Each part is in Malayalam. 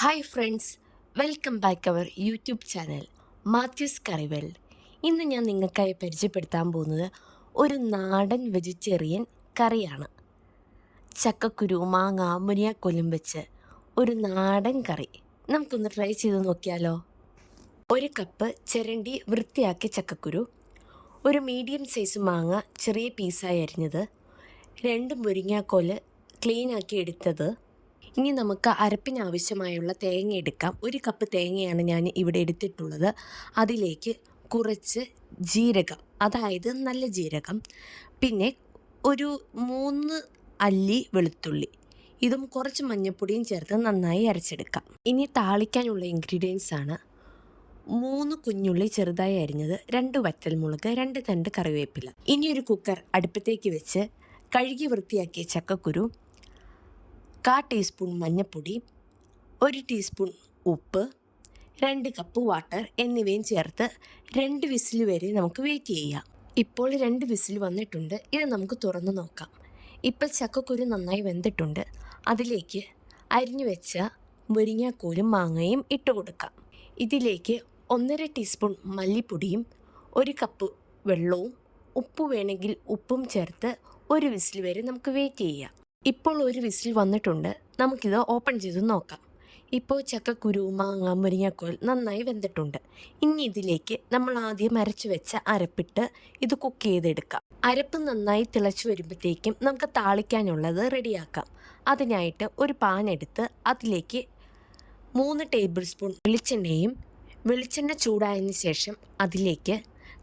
Hi friends welcome back our YouTube channel Mathews കറിവെൽ ഇന്ന് ഞാൻ നിങ്ങൾക്കായി പരിചയപ്പെടുത്താൻ പോകുന്നത് ഒരു നാടൻ വെജിറ്റേറിയൻ കറിയാണ്. ചക്കക്കുരു മാങ്ങ മുരിയാക്കൊല്ലും വെച്ച് ഒരു നാടൻ കറി. നമുക്കൊന്ന് ട്രൈ ചെയ്ത് നോക്കിയാലോ? ഒരു കപ്പ് ചിരണ്ടി വൃത്തിയാക്കിയ ചക്കക്കുരു ഒരു മീഡിയം സൈസ് മാങ്ങ ചെറിയ പീസായി അരിഞ്ഞത് രണ്ട് മുരിങ്ങാക്കോൽ ക്ലീനാക്കി എടുത്തത് ഇനി നമുക്ക് അരപ്പിന് ആവശ്യമായുള്ള തേങ്ങ എടുക്കാം. ഒരു കപ്പ് തേങ്ങയാണ് ഞാൻ ഇവിടെ എടുത്തിട്ടുള്ളത്. അതിലേക്ക് കുറച്ച് ജീരകം അതായത് നല്ല ജീരകം പിന്നെ ഒരു മൂന്ന് അല്ലി വെളുത്തുള്ളി. ഇതും കുറച്ച് മഞ്ഞൾപ്പൊടിയും ചേർത്ത് നന്നായി അരച്ചെടുക്കാം. ഇനി താളിക്കാനുള്ള ഇൻഗ്രീഡിയൻസ് ആണ് മൂന്ന് കുഞ്ഞുള്ളി ചെറുതായി അരിഞ്ഞത് രണ്ട് വറ്റൽമുളക് രണ്ട് തണ്ട് കറിവേപ്പില. ഇനി ഒരു കുക്കർ അടുപ്പത്തേക്ക് വെച്ച് കഴുകി വൃത്തിയാക്കിയ ചക്കക്കുരു കാ ടീസ്പൂൺ മഞ്ഞൾപ്പൊടി ഒരു ടീസ്പൂൺ ഉപ്പ് രണ്ട് കപ്പ് വാട്ടർ എന്നിവയും ചേർത്ത് രണ്ട് വിസിൽ വരെ നമുക്ക് വെയിറ്റ് ചെയ്യാം. ഇപ്പോൾ രണ്ട് വിസിൽ വന്നിട്ടുണ്ട്. ഇത് നമുക്ക് തുറന്നു നോക്കാം. ഇപ്പോൾ ചക്കക്കുരു നന്നായി വെന്തിട്ടുണ്ട്. അതിലേക്ക് അരിഞ്ഞു വെച്ച മുരിങ്ങാക്കോലും മാങ്ങയും ഇട്ട് കൊടുക്കാം. ഇതിലേക്ക് ഒന്നര ടീസ്പൂൺ മല്ലിപ്പൊടിയും ഒരു കപ്പ് വെള്ളവും ഉപ്പ് വേണമെങ്കിൽ ഉപ്പും ചേർത്ത് ഒരു വിസിൽ വരെ നമുക്ക് വെയിറ്റ് ചെയ്യാം. ഇപ്പോൾ ഒരു വിസിൽ വന്നിട്ടുണ്ട്. നമുക്കിത് ഓപ്പൺ ചെയ്ത് നോക്കാം. ഇപ്പോൾ കുരു മാങ്ങ മുരിങ്ങക്കോൽ നന്നായി വെന്തിട്ടുണ്ട്. ഇനി ഇതിലേക്ക് നമ്മൾ ആദ്യം അരച്ചു വെച്ച അരപ്പിട്ട് ഇത് കുക്ക് ചെയ്തെടുക്കാം. അരപ്പ് നന്നായി തിളച്ചു വരുമ്പോഴത്തേക്കും നമുക്ക് താളിക്കാനുള്ളത് റെഡിയാക്കാം. അതിനായിട്ട് ഒരു പാൻ എടുത്ത് അതിലേക്ക് മൂന്ന് ടേബിൾ സ്പൂൺ വെളിച്ചെണ്ണയും വെളിച്ചെണ്ണ ചൂടായതിനു ശേഷം അതിലേക്ക്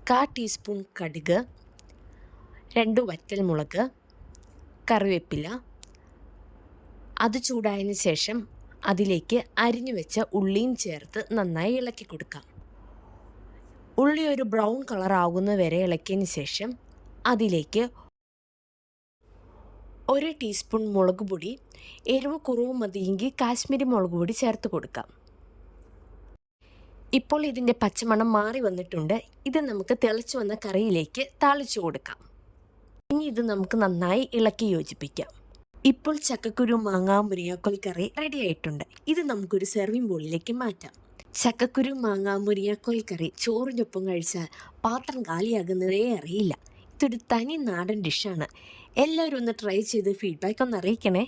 കാ ടീസ്പൂൺ കടുക് രണ്ട് വറ്റൽമുളക് കറിവേപ്പില. അത് ചൂടായതിന് ശേഷം അതിലേക്ക് അരിഞ്ഞു വെച്ച ഉള്ളിയും ചേർത്ത് നന്നായി ഇളക്കി കൊടുക്കാം. ഉള്ളി ഒരു ബ്രൗൺ കളർ ആകുന്ന വരെ ഇളക്കിയതിന് ശേഷം അതിലേക്ക് ഒരു ടീസ്പൂൺ മുളക് പൊടി എരിവ് കുറവ് മതിയെങ്കിൽ കാശ്മീരി മുളക് പൊടി ചേർത്ത് കൊടുക്കാം. ഇപ്പോൾ ഇതിന്റെ പച്ചമണം മാറി വന്നിട്ടുണ്ട്. ഇത് നമുക്ക് തിളച്ചു വന്ന കറിയിലേക്ക് താളിച്ചു കൊടുക്കാം. ഇനി ഇത് നമുക്ക് നന്നായി ഇളക്കി യോജിപ്പിക്കാം. ഇപ്പോൾ ചക്കക്കുരു മാങ്ങ മുരിയാക്കോൽ കറി റെഡി ആയിട്ടുണ്ട്. ഇത് നമുക്കൊരു സെർവിങ് ബോളിലേക്ക് മാറ്റാം. ചക്കക്കുരു മാങ്ങ മുരിയാക്കോൽ കറി ചോറിനൊപ്പം കഴിച്ചാൽ പാത്രം കാലിയാകുന്നതേ അറിയില്ല. ഇതൊരു തനി നാടൻ ഡിഷാണ് എല്ലാവരും ഒന്ന് ട്രൈ ചെയ്ത് ഫീഡ്ബാക്ക് ഒന്ന് അറിയിക്കണേ.